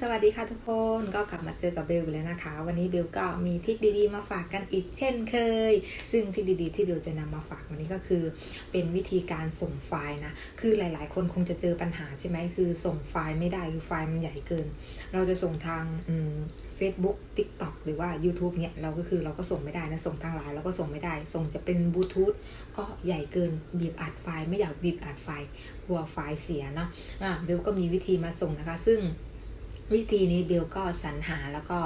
สวัสดีค่ะทุกคนก็กลับมาเจอกับเบลอีกแล้วนะคะ วันนี้เบลก็มีทริคดีๆ มาฝากกันอีกเช่นเคย ซึ่งทริคดีๆที่เบลจะนำมาฝากวันนี้ก็คือ เป็นวิธีการส่งไฟล์นะคือหลายๆ คนคงจะเจอปัญหาใช่ไหมคือส่งไฟล์ไม่ได้คือไฟล์มันใหญ่เกิน เราจะส่งทางอืม Facebook TikTok หรือว่า YouTube เนี่ยเราก็คือเราก็ส่งไม่ได้นะส่งทางไลน์เราก็ส่งไม่ได้ ส่งจะเป็นบลูทูธก็ใหญ่เกินบีบอัดไฟล์ไม่อยากบีบอัดไฟล์กลัวไฟล์เสียเนาะอะเบลก็มีวิธีมาส่งนะคะ ซึ่ง วิธีนี้เบลก็สรรหาแล้วก็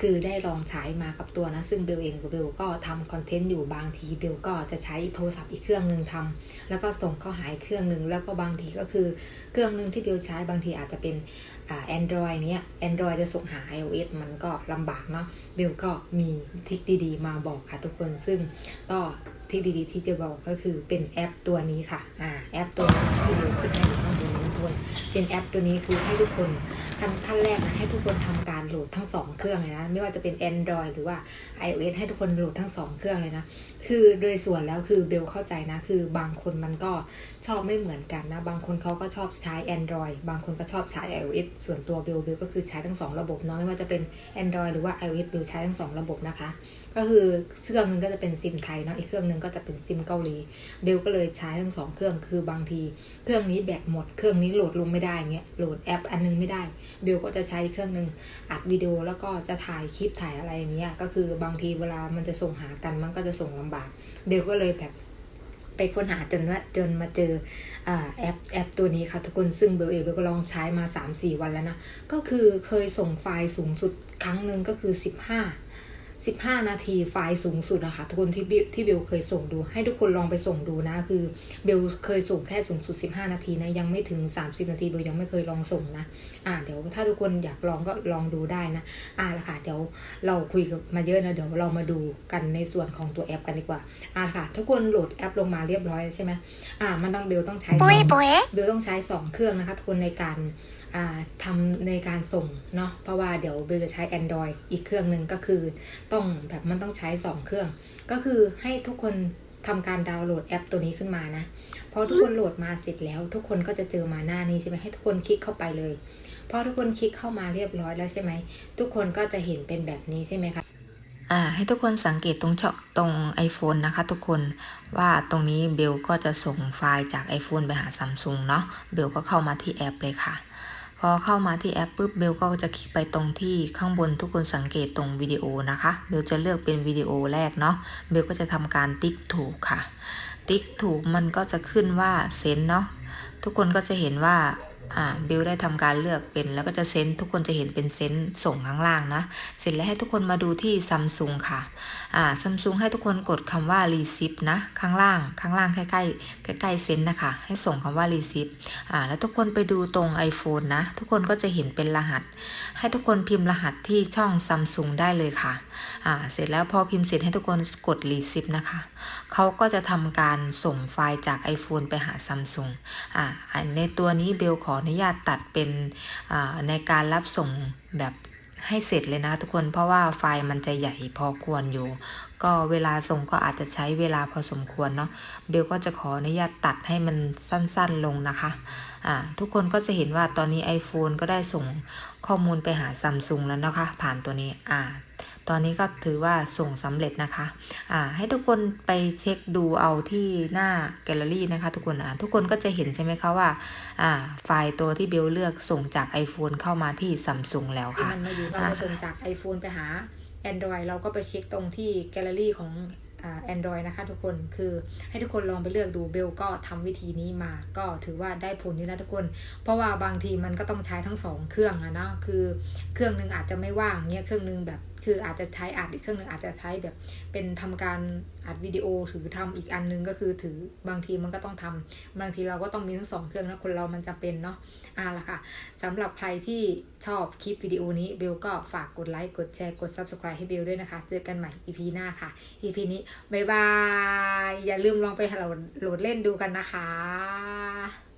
คือได้ลองใช้มากับตัวนะ ซึ่งเบลเองกับเบลก็ทำคอนเทนต์อยู่บางทีเบลก็จะใช้โทรศัพท์อีกเครื่องหนึ่งทำแล้วก็ส่งเข้าหาอีกเครื่องหนึ่งแล้วก็บางทีก็คือเครื่องหนึ่งที่เบลใช้บางทีอาจจะเป็นแอ่า Android เนี้ย Android จะส่งหา iOS มันก็ลำบากเนาะเบลก็มีทิคดีๆ มาบอกค่ะทุกคนซึ่งก็ทิคดีๆ ที่จะบอกก็คือเป็นแอปตัวนี้ค่ะอ่าแอปตัวนี้ที่เบลขึ้นให้ เป็นแอปตัวนี้คือให้ทุกคนขั้นขั้นแรกนะให้ทุกคนทำการโหลดทั้งสองเครื่องเลยนะไม่ว่าจะเป็น Android หรือว่า iOS ให้ทุกคนโหลดทั้งสองเครื่องเลยนะคือโดยส่วนแล้วคือเบลเข้าใจนะ คือบางคนมันก็ชอบไม่เหมือนกันนะ บางคนเขาก็ชอบใช้ Android บางคนก็ชอบใช้ iOS ส่วนตัวเบลเบลก็คือใช้ทั้งสองระบบเนาะไม่ว่าจะเป็น Android หรือว่า iOS เบลใช้ทั้งสองระบบนะคะ ก็คือเครื่องหนึงก็จะเป็นซิมไทยเนาะอีกเครื่องหนึงก็จะเป็นซิมเกาหลีเบลก็เลยใช้ทั้งสองเครื่องคือบางที เครื่องนี้แบตหมดเครื่องนี้โหลดลงไม่ได้เงี้ยโหลดแอปอันนึงไม่ได้เบลก็จะใช้เครื่องหนึ่งอัดวิดีโอแล้วก็จะถ่ายคลิปถ่ายอะไรอย่างเงี้ยก็คือบางทีเวลามันจะส่งหากันมันก็จะส่งลำบากเบลก็เลยแบบไปค้นหาจนว่าจนมาเจออแอปแอปตัวนี้ค่ะทุกคนซึ่งเบลเองเบลก็ลองใช้มา 3-4 วันแล้วนะ ก็คือเคยส่งไฟล์สูงสุดครั้งหนึ่งก็คือ 15 15 นาทีไฟล์สูงสุดนะคะทุกคนที่เบลที่เบลเคยส่งดู ให้ทุกคนลองไปส่งดูนะ คือเบลเคยส่งแค่สูงสุด 15 นาทีนะยังไม่ถึง 30 นาทีเบลยังไม่เคยลองส่งนะอ่าเดี๋ยวถ้าทุกคนอยากลองก็ลองดูได้นะอ่าละค่ะเดี๋ยวเราคุยกันมาเยอะนะเดี๋ยวเรามาดูกันในส่วนของตัวแอปกันดีกว่าอ่าค่ะ ทุกคนโหลดแอปลงมาเรียบร้อยแล้วใช่ไหมอ่ามันต้องเบลต้องใช้สองเบลต้องใช้ 2 เครื่องนะคะทุกคนในการอ่าทำในการส่งเนาะเพราะว่าเดี๋ยวเบลจะใช้ Android อีกเครื่องหนึ่งก็คือต้องแบบมันต้องใช้ 2 เครื่อง ก็คือให้ทุกคนทำการดาวน์โหลดแอปตัวนี้ขึ้นมานะพอทุกคนโหลดมาเสร็จแล้ว ทุกคนก็จะเจอมาหน้านี้ใช่ไหมให้ทุกคนคลิกเข้าไปเลยพอทุกคนคลิกเข้ามาเรียบร้อยแล้วใช่ไหมทุกคนก็จะเห็นเป็นแบบนี้ใช่ไหมคะอ่าให้ทุกคนสังเกตตรงช่องตรง iPhone นะคะ ทุกคนว่าตรงนี้เบลก็จะส่งไฟล์จาก iPhone ไปหา Samsung เนาะเบลก็เข้ามาที่แอปเลยค่ะ พอเข้ามาที่แอปปุ๊บเบลก็จะคลิกไปตรงที่ข้างบนทุกคนสังเกตตรงวิดีโอนะคะเบลจะเลือกเป็นวิดีโอแรกเนาะเบลก็จะทำการติ๊กถูกค่ะ ติ๊กถูกมันก็จะขึ้นว่าเซนเนาะทุกคนก็จะเห็นว่า บลได้ทำการเลือกเป็น แล้วก็จะเซนทุกคนจะเห็นเป็นเซนส่งข้างล่างนะ เสร็จแล้วให้ทุกคนมาดูที่ซัมซุงค่ะซัมซุงให้ทุกคนกดคำว่า receipt นะ ข้างล่าง ข้างล่างใกล้ๆใกล้ๆเซนนะคะ ให้ส่งคำว่า receipt อ่าแล้วทุกคนไปดูตรง iPhone นะ ทุกคนก็จะเห็นเป็นรหัส ให้ทุกคนพิมพ์รหัสที่ช่องซัมซุงได้เลยค่ะเสร็จแล้วพอพิมพ์เสร็จให้ทุกคนกด receipt นะคะ เขาก็จะทำการส่งไฟล์จาก iPhone ไปหาซัมซุงในตัวนี้เบลขออนุญาตตัดเป็นในการรับส่งแบบให้เสร็จเลยนะทุกคนเพราะว่าไฟล์มันจะใหญ่พอควรอยู่ ก็เวลาส่งก็อาจจะใช้เวลาพอสมควรเนาะเบลก็จะขออนุญาตตัดให้มันสั้นๆลงนะคะอ่าทุกคนก็จะเห็นว่าตอนนี้ iPhone ก็ได้ส่งข้อมูลไปหาซัมซุงแล้วนะคะ ผ่านตัวนี้อ่า ตอนนี้ก็ถือว่าส่งสำเร็จนะคะอ่าให้ทุกคนไปเช็คดูเอาที่หน้าแกลเลอรี่นะคะ ทุกคนอ่าทุกคนก็จะเห็นใช่ไหมคะว่าอ่าไฟล์ตัวที่เบลเลือกส่งจาก iPhone เข้ามาที่ซัมซุงแล้วที่ค่ะมันมาอยู่เราจะส่งจาก iPhone ไปหา Android เราก็ไปเช็คตรงที่แกลเลอรี่ของอ่า Android นะคะทุกคนคือให้ทุกคนลองไปเลือกดูเบลก็ทำวิธีนี้มา ก็ถือว่าได้ผลอยู่นะทุกคน เพราะว่าบางทีมันก็ต้องใช้ทั้งสองเครื่องอะเนาะคือเครื่องหนึงอาจจะไม่ว่างเนี่ยเครื่องหนึงแบบ คืออาจจะใช้อัดอีกเครื่องหนึ่งอาจจะใช้แบบเป็นทำการอัดวิดีโอถือทำอีกอันหนึงก็คือถือบางทีมันก็ต้องทำบางทีเราก็ต้องมีทั้งสองเครื่องนะคนเรามันจะเป็นเนาะอ่าละค่ะสำหรับใครที่ชอบคลิปวิดีโอนี้เบลก็ฝากกดไลค์กดแชร์กด subscribe ให้เบลด้วยนะคะ เจอกันใหม่ EP หน้าค่ะ EP นี้บ๊ายบาย อย่าลืมลองไปโหลดเล่นดูกันนะคะ